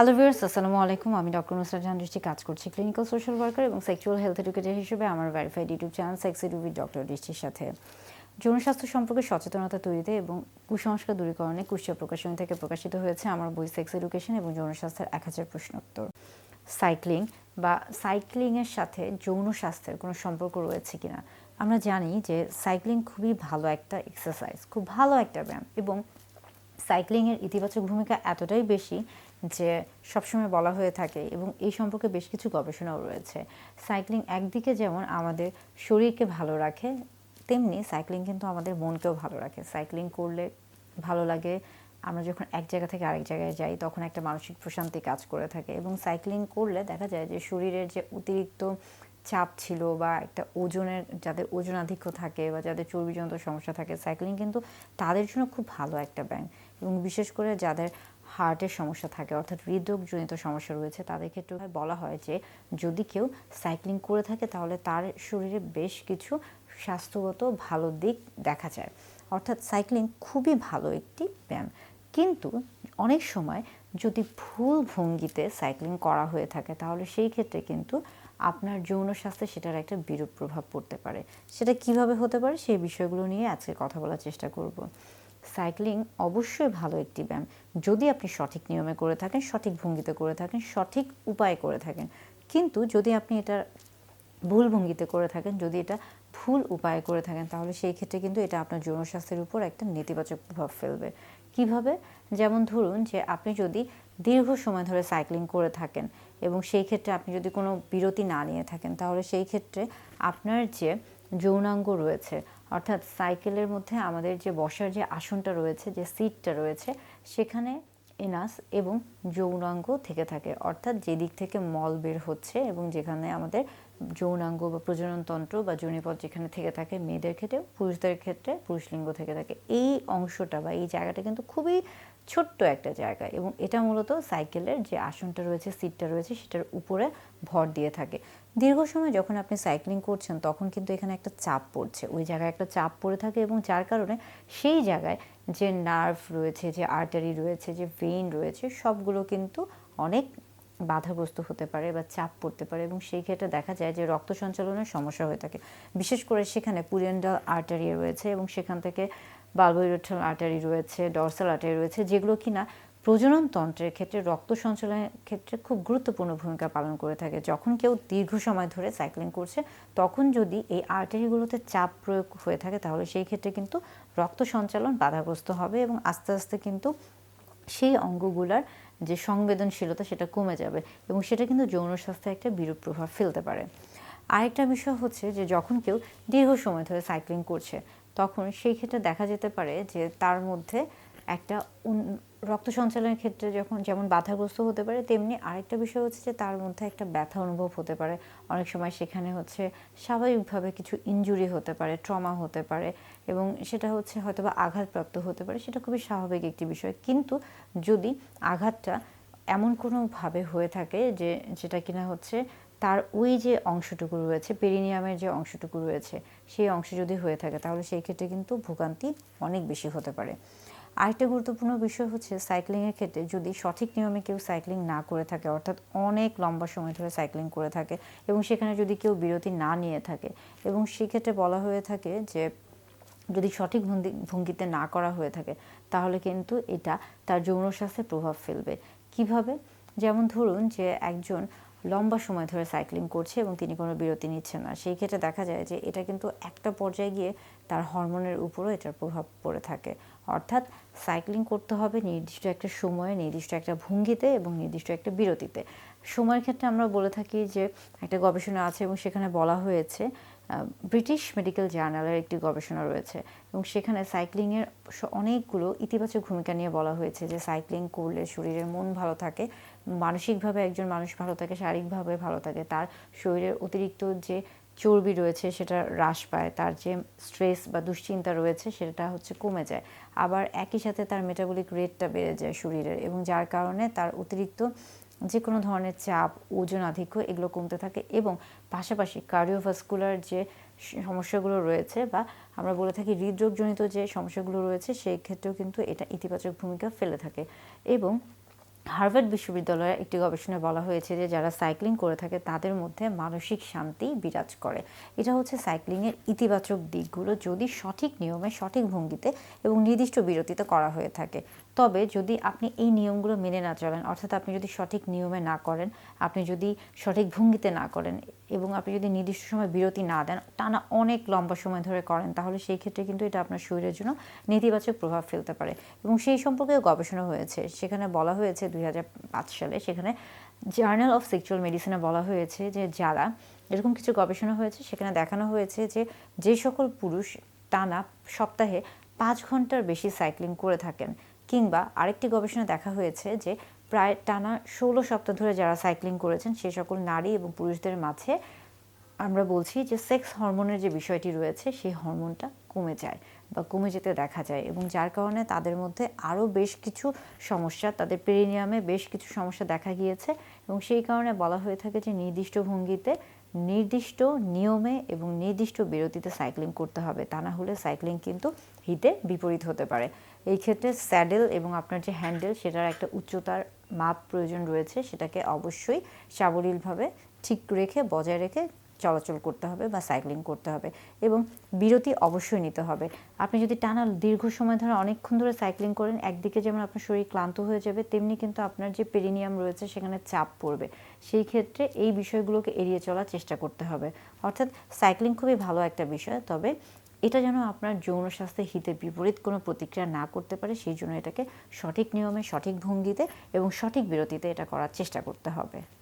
Hello viewers আসসালামু আলাইকুম। আমি ডক্টর নুসরাত জাহান দৃষ্টি কাজ করছি ক্লিনিক্যাল সোশ্যাল ওয়ার্কার এবং সেক্সুয়াল হেলথ এডুকেটর হিসেবে আমার verified YouTube channel sex edu doctor দৃষ্টির সাথে। যৌন স্বাস্থ্য সম্পর্কে সচেতনতা তৈরিতে এবং কুসংস্কার দূরীকরণে কুষ্টিয়া প্রকাশনী থেকে প্রকাশিত হয়েছে আমার বই সেক্স এডুকেশন এবং যৌন স্বাস্থ্যের এক হাজার প্রশ্নোত্তর সাইক্লিং বা সাইক্লিংয়ের সাথে যৌন স্বাস্থ্যের কোনো সম্পর্ক রয়েছে কিনা? আমরা জানি যে সাইক্লিং খুবই ভালো একটা এক্সারসাইজ খুব ভালো একটা ব্যায়াম এবং সাইক্লিংয়ের ইতিবাচক ভূমিকা এতটাই বেশি যে সবসময় বলা হয়ে থাকে এবং এই সম্পর্কে বেশ কিছু গবেষণাও রয়েছে। সাইক্লিং একদিকে যেমন আমাদের শরীরকে ভালো রাখে, তেমনি সাইক্লিং কিন্তু আমাদের মনকেও ভালো রাখে। সাইক্লিং করলে ভালো লাগে, আমরা যখন এক জায়গা থেকে আরেক জায়গায় যাই তখন একটা মানসিক প্রশান্তি কাজ করে থাকে এবং সাইক্লিং করলে দেখা যায় যে শরীরের যে অতিরিক্ত চাপ ছিল বা একটা ওজনের, যাদের ওজন আধিক্য থাকে বা যাদের চর্বিজনিত সমস্যা থাকে, সাইক্লিং কিন্তু তাদের জন্য খুব ভালো একটা ব্যায়াম। এবং বিশেষ করে যাদের হার্টের সমস্যা থাকে, অর্থাৎ হৃদরোগজনিত সমস্যা রয়েছে তাদের ক্ষেত্রে বলা হয় যে, যদি কেউ সাইক্লিং করে থাকে, তাহলে তার শরীরে বেশ কিছু স্বাস্থ্যগত ভালো দিক দেখা যায়। অর্থাৎ সাইক্লিং খুবই ভালো একটি ব্যায়াম। কিন্তু অনেক সময় যদি ভুল ভঙ্গিতে সাইক্লিং করা হয়ে থাকে, তাহলে সেই ক্ষেত্রে কিন্তু আপনার যৌন স্বাস্থ্যে সেটার একটা বিরূপ প্রভাব পড়তে পারে। সেটা কীভাবে হতে পারে, সেই বিষয়গুলো নিয়ে আজকে কথা বলার চেষ্টা করব। সাইক্লিং অবশ্যই ভালো একটি ব্যায়াম। যদি আপনি সঠিক নিয়মে করে থাকেন, সঠিক ভঙ্গিতে করে থাকেন, সঠিক উপায়ে করে থাকেন। কিন্তু যদি আপনি এটা ভুল ভঙ্গিতে করে থাকেন, যদি এটা ভুল উপায়ে করে থাকেন, তাহলে সেই ক্ষেত্রে কিন্তু এটা আপনার যৌন স্বাস্থ্যের উপর একটা নেতিবাচক প্রভাব ফেলবে। কীভাবে? যেমন ধরুন যে আপনি যদি দীর্ঘ সময় ধরে সাইক্লিং করে থাকেন এবং সেই ক্ষেত্রে আপনি যদি কোনো বিরতি না নিয়ে থাকেন, তাহলে সেই ক্ষেত্রে আপনার যে যৌনাঙ্গ রয়েছে অর্থাৎ সাইকেলের মধ্যে আমাদের যে বসার যে আসনটা রয়েছে, যে সিটটা রয়েছে, সেখানে এনাস এবং যৌনাঙ্গ থেকে থাকে। অর্থাৎ যেদিক থেকে মল বের হচ্ছে এবং যেখানে আমাদের যৌনাঙ্গ বা প্রজননতন্ত্র বা যৌনিপথ যেখানে থেকে থাকে, মেয়েদের ক্ষেত্রে পুরুষদের ক্ষেত্রে পুরুষ লিঙ্গ থেকে থাকে। এই অংশটা বা এই জায়গাটা কিন্তু খুবই ছোট্ট একটা জায়গা এবং এটা মূলত সাইকেলের যে আসনটা রয়েছে, সিটটা রয়েছে, সেটার উপরে ভর দিয়ে থাকে। দীর্ঘ সময় যখন আপনি সাইক্লিং করছেন, তখন কিন্তু এখানে একটা চাপ পড়ছে। ওই জায়গায় একটা চাপ পড়ে থাকে এবং যার কারণে সেই জায়গায় যে নার্ভ রয়েছে, যে আর্টারি রয়েছে, যে ভেইন রয়েছে, সবগুলো কিন্তু অনেক বাধাগ্রস্ত হতে পারে বা চাপ পড়তে পারে এবং সেই ক্ষেত্রে দেখা যায় যে রক্ত সঞ্চালনের সমস্যা হয়ে থাকে। বিশেষ করে সেখানে পুরিয়ান্ডাল আর্টারি রয়েছে এবং সেখান থেকে বালবোইরোটাল আর্টারি রয়েছে ডরসাল আর্টারি রয়েছে, যেগুলো কিনা প্রজনন তন্ত্রের ক্ষেত্রে রক্ত সঞ্চালনের ক্ষেত্রে খুব গুরুত্বপূর্ণ ভূমিকা পালন করে থাকে। যখন কেউ দীর্ঘ সময় ধরে সাইক্লিং করছে, তখন যদি এই আর্টারিগুলোতে চাপ প্রয়োগ হয়ে থাকে, তাহলে সেই ক্ষেত্রে কিন্তু রক্ত সঞ্চালন বাধাগ্রস্ত হবে এবং আস্তে আস্তে কিন্তু সেই অঙ্গগুলার যে সংবেদনশীলতা, সেটা কমে যাবে এবং সেটা কিন্তু যৌন স্বাস্থ্যে একটা বিরূপ প্রভাব ফেলতে পারে। আরেকটা বিষয় হচ্ছে যে, যখন কেউ দীর্ঘ সময় ধরে সাইক্লিং করছে, তখন সেই ক্ষেত্রে দেখা যেতে পারে যে, তার মধ্যে একটা রক্ত সঞ্চালনের ক্ষেত্রে যখন যেমন বাধাগ্রস্ত হতে পারে, তেমনি আরেকটা বিষয় হচ্ছে যে তার মধ্যে একটা ব্যথা অনুভব হতে পারে। অনেক সময় সেখানে হচ্ছে স্বাভাবিকভাবে কিছু ইনজুরি হতে পারে ট্রমা হতে পারে এবং সেটা হচ্ছে হয়তো বা আঘাতপ্রাপ্ত হতে পারে, সেটা খুবই স্বাভাবিক একটি বিষয়। কিন্তু যদি আঘাতটা এমন কোনোভাবে হয়ে থাকে যে, যেটা কিনা হচ্ছে তার ওই যে অংশটুকু রয়েছে পেরিনিয়ামের যে অংশটুকু রয়েছে, সেই অংশ যদি হয়ে থাকে, তাহলে সেই ক্ষেত্রে কিন্তু ভোগান্তি অনেক বেশি হতে পারে। আরেকটা গুরুত্বপূর্ণ বিষয় হচ্ছে সাইক্লিংয়ের ক্ষেত্রে যদি সঠিক নিয়মে কেউ সাইক্লিং না করে থাকে, অর্থাৎ অনেক লম্বা সময় ধরে সাইক্লিং করে থাকে এবং সেখানে যদি কেউ বিরতি না নিয়ে থাকে এবং সেক্ষেত্রে বলা হয়ে থাকে যে যদি সঠিক ভঙ্গিতে না করা হয়ে থাকে, তাহলে কিন্তু এটা তার যৌন স্বাস্থ্যে প্রভাব ফেলবে। কীভাবে? যেমন ধরুন যে একজন লম্বা সময় ধরে সাইক্লিং করছে এবং তিনি কোনো বিরতি নিচ্ছেন না, সেই ক্ষেত্রে দেখা যায় যে এটা কিন্তু একটা পর্যায়ে গিয়ে তার হরমোনের উপরও এটার প্রভাব পড়ে থাকে। অর্থাৎ সাইক্লিং করতে হবে নির্দিষ্ট একটা সময়ে, নির্দিষ্ট একটা ভঙ্গিতে এবং নির্দিষ্ট একটা বিরতিতে। সময়ের ক্ষেত্রে আমরা বলে থাকি যে, একটা গবেষণা আছে এবং সেখানে বলা হয়েছে ব্রিটিশ মেডিকেল জার্নালের একটি গবেষণা রয়েছে এবং সেখানে সাইক্লিংয়ের অনেকগুলো ইতিবাচক ভূমিকা নিয়ে বলা হয়েছে যে সাইক্লিং করলে শরীরের মন ভালো থাকে, মানসিকভাবে একজন মানুষ ভালো থাকে, শারীরিকভাবে ভালো থাকে, তার শরীরের অতিরিক্ত যে চর্বি রয়েছে, সেটা হ্রাস পায়, তার যে স্ট্রেস বা দুশ্চিন্তা রয়েছে, সেটা হচ্ছে কমে যায়। আবার একই সাথে তার মেটাবলিক রেটটা বেড়ে যায় শরীরের এবং যার কারণে তার অতিরিক্ত যে কোনো ধরনের চাপ, ওজন আধিক্য, এগুলো কমতে থাকে এবং পাশাপাশি কার্ডিওভাস্কুলার যে সমস্যাগুলো রয়েছে বা আমরা বলে থাকি হৃদরোগজনিত যে সমস্যাগুলো রয়েছে, সেই ক্ষেত্রেও কিন্তু এটা ইতিবাচক ভূমিকা ফেলে থাকে। এবং হার্ভার্ড বিশ্ববিদ্যালয়ের একটি গবেষণায় বলা হয়েছে যে যারা সাইক্লিং করে থাকে, তাদের মধ্যে মানসিক শান্তি বিরাজ করে। এটা হচ্ছে সাইক্লিংয়ের ইতিবাচক দিকগুলো যদি সঠিক নিয়মে, সঠিক ভঙ্গিতে এবং নির্দিষ্ট বিরতিতে করা হয়ে থাকে। তবে যদি আপনি এই নিয়মগুলো মেনে না চলেন, অর্থাৎ আপনি যদি সঠিক নিয়মে না করেন, আপনি যদি সঠিক ভঙ্গিতে না করেন এবং আপনি যদি নির্দিষ্ট সময় বিরতি না দেন, টানা অনেক লম্বা সময় ধরে করেন, তাহলে সেই ক্ষেত্রে কিন্তু এটা আপনার শরীরের জন্য নেতিবাচক প্রভাব ফেলতে পারে। এবং সেই সম্পর্কে গবেষণা হয়েছে। সেখানে বলা হয়েছে দুই হাজার পাঁচ সালে সেখানে জার্নাল অফ সেক্সুয়াল মেডিসিনে বলা হয়েছে যে যারা, এরকম কিছু গবেষণা হয়েছে, সেখানে দেখানো হয়েছে যে যে সকল পুরুষ টানা সপ্তাহে পাঁচ ঘণ্টার বেশি সাইক্লিং করে থাকেন। কিংবা আরেকটি গবেষণা দেখা হয়েছে যে প্রায় টানা ষোলো সপ্তাহ ধরে যারা সাইক্লিং করেছেন, সে সকল নারী এবং পুরুষদের মাঝে আমরা বলছি যে সেক্স হরমোনের যে বিষয়টি রয়েছে, সেই হরমোনটা কমে যায় বা কমে যেতে দেখা যায় এবং যার কারণে তাদের মধ্যে আরও বেশ কিছু সমস্যা, তাদের পেরিনিয়ামে বেশ কিছু সমস্যা দেখা গিয়েছে এবং সেই কারণে বলা হয়ে থাকে যে নির্দিষ্ট ভঙ্গিতে নির্দিষ্ট নিয়মে এবং নির্দিষ্ট বিরতিতে সাইক্লিং করতে হবে। তা না হলে সাইক্লিং কিন্তু হিতে বিপরীত হতে পারে। এই ক্ষেত্রে স্যাডেল এবং আপনার যে হ্যান্ডেল সেটার একটা উচ্চতার মাপ প্রয়োজন রয়েছে। সেটাকে অবশ্যই সাবলীলভাবে ঠিক রেখে, বজায় রেখে চলাচল করতে হবে বা সাইক্লিং করতে হবে এবং বিরতি অবশ্যই নিতে হবে। আপনি যদি টানা দীর্ঘ সময় ধরে অনেকক্ষণ ধরে সাইক্লিং করেন, একদিকে যেমন আপনার শরীর ক্লান্ত হয়ে যাবে, তেমনি কিন্তু আপনার যে পেরিনিয়াম রয়েছে সেখানে চাপ পড়বে। সেই ক্ষেত্রে এই বিষয়গুলোকে এড়িয়ে চলার চেষ্টা করতে হবে। অর্থাৎ সাইক্লিং খুবই ভালো একটা বিষয়, তবে এটা যেন আপনার যৌন স্বাস্থ্যের হিতে বিপরীত কোনো প্রতিক্রিয়া না করতে পারে, সেই জন্য এটাকে সঠিক নিয়মে, সঠিক ভঙ্গিতে এবং সঠিক বিরতিতে এটা করার চেষ্টা করতে হবে।